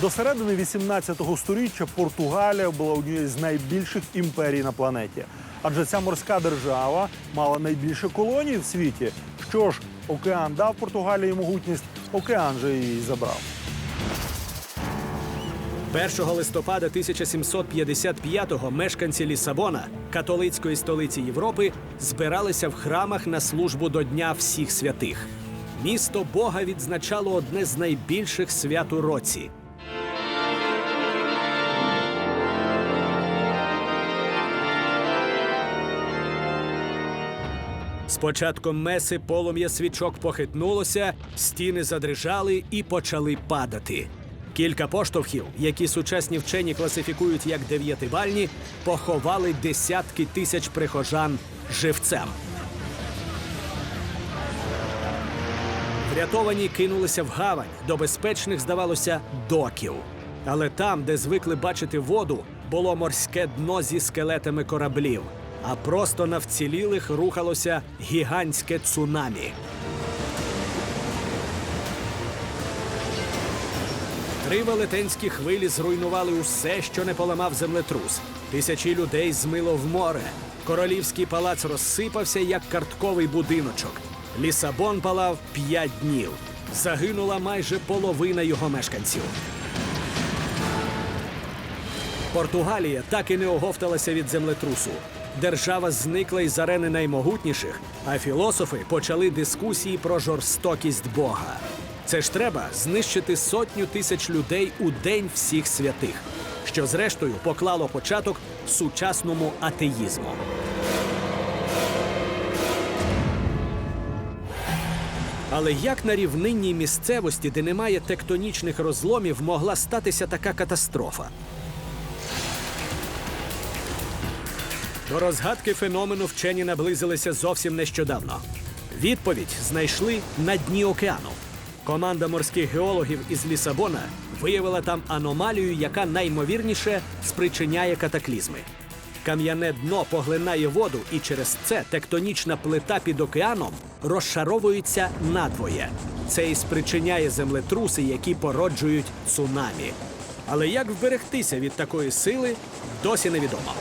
До середини 18 століття Португалія була однією з найбільших імперій на планеті. Адже ця морська держава мала найбільше колоній в світі. Що ж, океан дав Португалії могутність, океан же її забрав. 1 листопада 1755-го мешканці Лісабона, католицької столиці Європи, збиралися в храмах на службу до Дня всіх святих. Місто Бога відзначало одне з найбільших свят у році. Початком меси полум'я свічок похитнулося, стіни задрижали і почали падати. Кілька поштовхів, які сучасні вчені класифікують як дев'ятибальні, поховали десятки тисяч прихожан живцем. Врятовані кинулися в гавань до безпечних, здавалося, доків. Але там, де звикли бачити воду, було морське дно зі скелетами кораблів, а просто на вцілілих рухалося гігантське цунамі. Три велетенські хвилі зруйнували усе, що не поламав землетрус. Тисячі людей змило в море. Королівський палац розсипався, як картковий будиночок. Лісабон палав п'ять днів. Загинула майже половина його мешканців. Португалія так і не оговталася від землетрусу. Держава зникла із арени наймогутніших, а філософи почали дискусії про жорстокість Бога. Це ж треба знищити сотню тисяч людей у день всіх святих, що зрештою поклало початок сучасному атеїзму. Але як на рівнинній місцевості, де немає тектонічних розломів, могла статися така катастрофа? До розгадки феномену вчені наблизилися зовсім нещодавно. Відповідь знайшли на дні океану. Команда морських геологів із Лісабона виявила там аномалію, яка наймовірніше спричиняє катаклізми. Кам'яне дно поглинає воду, і через це тектонічна плита під океаном розшаровується надвоє. Це і спричиняє землетруси, які породжують цунамі. Але як вберегтися від такої сили, досі невідомо.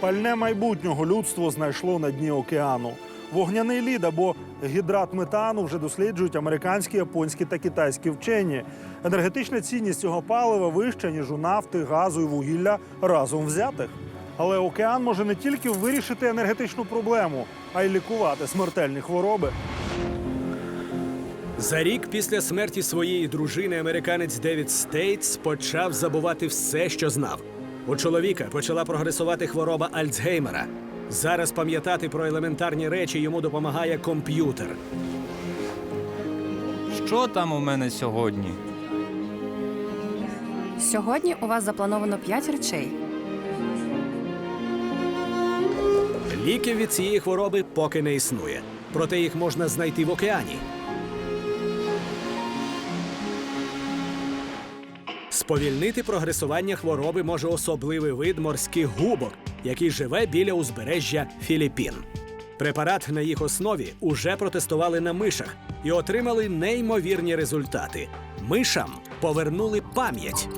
Пальне майбутнього людство знайшло на дні океану. Вогняний лід або гідрат метану вже досліджують американські, японські та китайські вчені. Енергетична цінність цього палива вища, ніж у нафти, газу і вугілля разом взятих. Але океан може не тільки вирішити енергетичну проблему, а й лікувати смертельні хвороби. За рік після смерті своєї дружини американець Девід Стейтс почав забувати все, що знав. У чоловіка почала прогресувати хвороба Альцгеймера. Зараз пам'ятати про елементарні речі йому допомагає комп'ютер. Що там у мене сьогодні? Сьогодні у вас заплановано 5 речей. Ліків від цієї хвороби поки не існує, проте їх можна знайти в океані. Сповільнити прогресування хвороби може особливий вид морських губок, який живе біля узбережжя Філіппін. Препарат на їх основі уже протестували на мишах і отримали неймовірні результати. Мишам повернули пам'ять.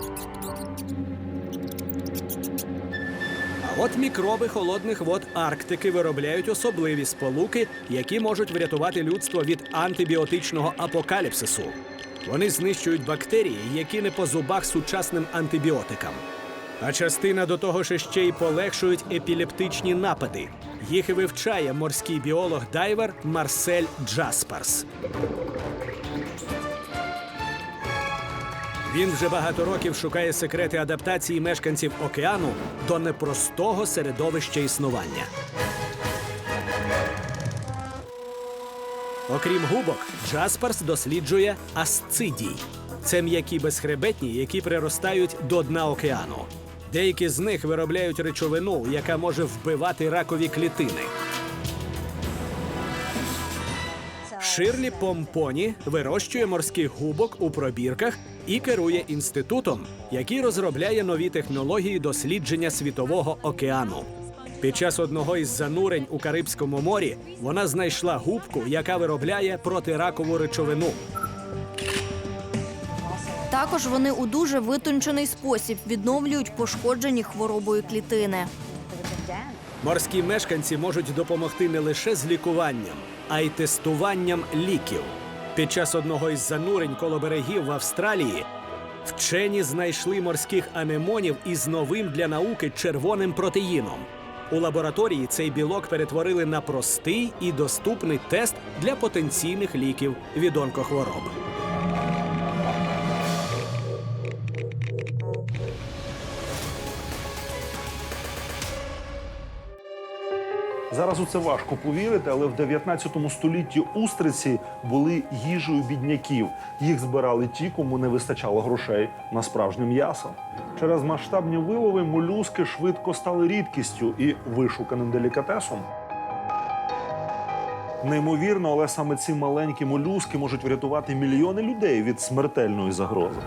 От мікроби холодних вод Арктики виробляють особливі сполуки, які можуть врятувати людство від антибіотичного апокаліпсису. Вони знищують бактерії, які не по зубах сучасним антибіотикам. А частина до того ж ще й полегшують епілептичні напади. Їх вивчає морський біолог дайвер Марсель Джаспарс. Він вже багато років шукає секрети адаптації мешканців океану до непростого середовища існування. Окрім губок, Джаспарс досліджує асцидій. Це м'які безхребетні, які приростають до дна океану. Деякі з них виробляють речовину, яка може вбивати ракові клітини. Ширлі Помпоні вирощує морських губок у пробірках і керує інститутом, який розробляє нові технології дослідження світового океану. Під час одного із занурень у Карибському морі вона знайшла губку, яка виробляє протиракову речовину. Також вони у дуже витончений спосіб відновлюють пошкоджені хворобою клітини. Морські мешканці можуть допомогти не лише з лікуванням, а й тестуванням ліків. Під час одного із занурень коло берегів в Австралії вчені знайшли морських анемонів із новим для науки червоним протеїном. У лабораторії цей білок перетворили на простий і доступний тест для потенційних ліків від онкохвороб. Зараз у це важко повірити, але в 19 столітті устриці були їжею бідняків. Їх збирали ті, кому не вистачало грошей на справжнє м'ясо. Через масштабні вилови молюски швидко стали рідкістю і вишуканим делікатесом. Неймовірно, але саме ці маленькі молюски можуть врятувати мільйони людей від смертельної загрози.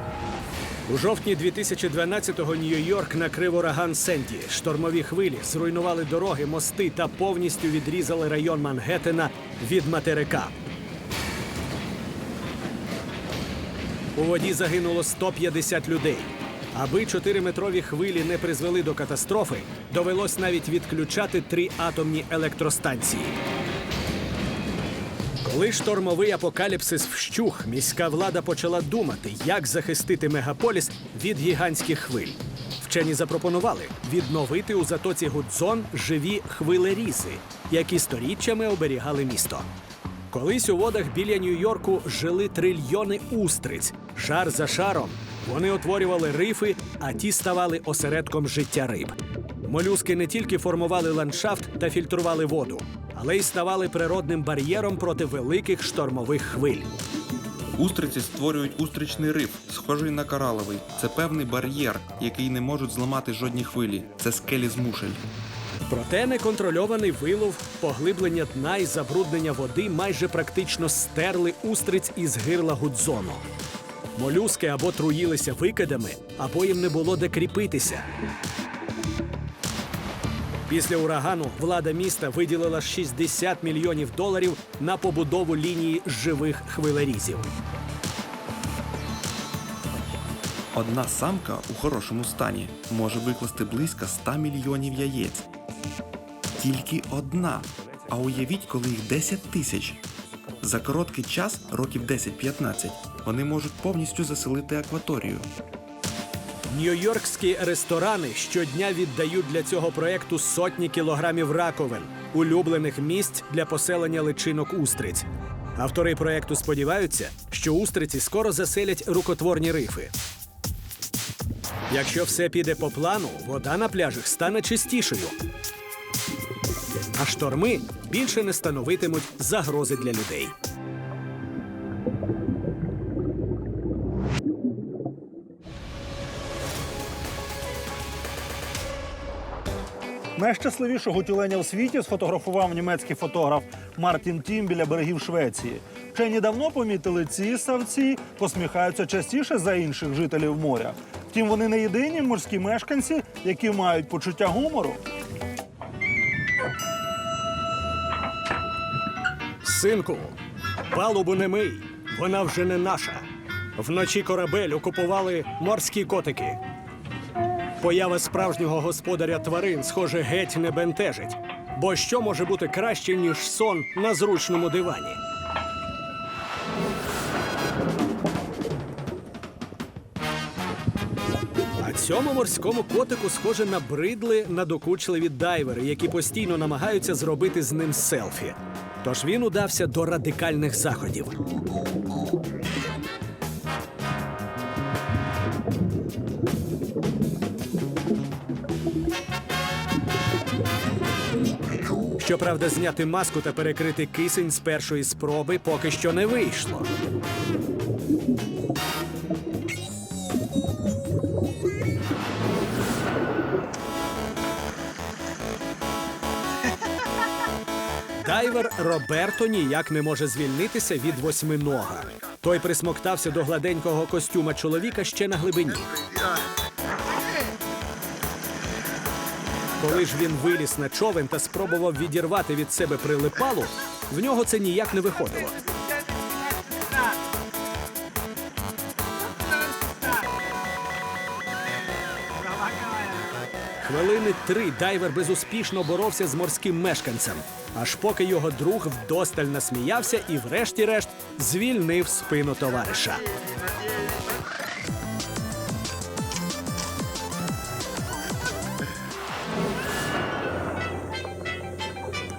У жовтні 2012-го Нью-Йорк накрив ураган Сенді. Штормові хвилі зруйнували дороги, мости та повністю відрізали район Мангеттена від материка. У воді загинуло 150 людей. Аби 4-метрові хвилі не призвели до катастрофи, довелось навіть відключати три атомні електростанції. Коли штормовий апокаліпсис вщух, міська влада почала думати, як захистити мегаполіс від гігантських хвиль. Вчені запропонували відновити у затоці Гудзон живі хвилерізи, які сторіччями оберігали місто. Колись у водах біля Нью-Йорку жили трильйони устриць. Шар за шаром вони утворювали рифи, а ті ставали осередком життя риб. Молюски не тільки формували ландшафт та фільтрували воду, але й ставали природним бар'єром проти великих штормових хвиль. Устриці створюють устричний риф, схожий на кораловий. Це певний бар'єр, який не можуть зламати жодні хвилі. Це скелі з мушель. Проте неконтрольований вилов, поглиблення дна і забруднення води майже практично стерли устриць із гирла Гудзону. Молюски або труїлися викидами, або їм не було де кріпитися. Після урагану влада міста виділила 60 мільйонів доларів на побудову лінії живих хвилерізів. Одна самка у хорошому стані може викласти близько 100 мільйонів яєць. Тільки одна. А уявіть, коли їх 10 тисяч. За короткий час, років 10-15, вони можуть повністю заселити акваторію. Нью-Йоркські ресторани щодня віддають для цього проекту сотні кілограмів раковин, улюблених місць для поселення личинок устриць. Автори проекту сподіваються, що устриці скоро заселять рукотворні рифи. Якщо все піде по плану, вода на пляжах стане чистішою. А шторми більше не становитимуть загрози для людей. Найщасливішого тюленя у світі сфотографував німецький фотограф Мартін Тім біля берегів Швеції. Вчені давно помітили, ці савці посміхаються частіше за інших жителів моря. Втім, вони не єдині морські мешканці, які мають почуття гумору. Синку, палубу не мий, вона вже не наша. Вночі корабель окупували морські котики. Поява справжнього господаря тварин, схоже, геть не бентежить. Бо що може бути краще, ніж сон на зручному дивані? А цьому морському котику, схоже, набридли надокучливі дайвери, які постійно намагаються зробити з ним селфі. Тож він удався до радикальних заходів. Щоправда, зняти маску та перекрити кисень з першої спроби поки що не вийшло. Дайвер Роберто ніяк не може звільнитися від восьминога. Той присмоктався до гладенького костюма чоловіка ще на глибині. Коли ж він виліз на човен та спробував відірвати від себе прилипалу, в нього це ніяк не виходило. Хвилини три дайвер безуспішно боровся з морським мешканцем, аж поки його друг вдосталь насміявся і, врешті-решт, звільнив спину товариша.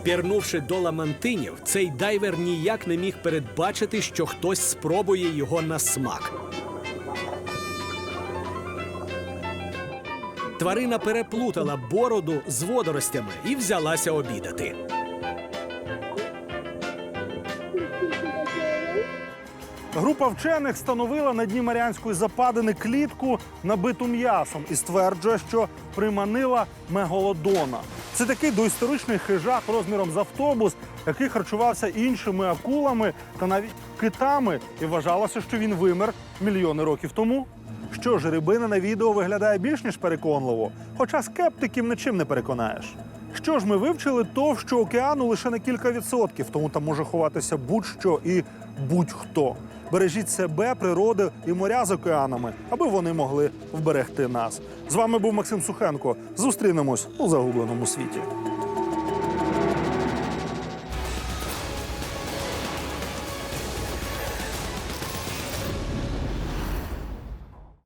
Пірнувши до ламантинів, цей дайвер ніяк не міг передбачити, що хтось спробує його на смак. Тварина переплутала бороду з водоростями і взялася обідати. Група вчених встановила на дні Маріанської западини клітку, набиту м'ясом, і стверджує, що приманила меголодона. Це такий доісторичний хижак розміром з автобус, який харчувався іншими акулами та навіть китами, і вважалося, що він вимер мільйони років тому. Що ж, рибина на відео виглядає більш ніж переконливо, хоча скептиків нічим не переконаєш. Що ж, ми вивчили товщу океану лише на кілька відсотків, тому там може ховатися будь-що і будь-хто. Бережіть себе, природи і моря з океанами, аби вони могли вберегти нас. З вами був Максим Сухенко. Зустрінемось у загубленому світі.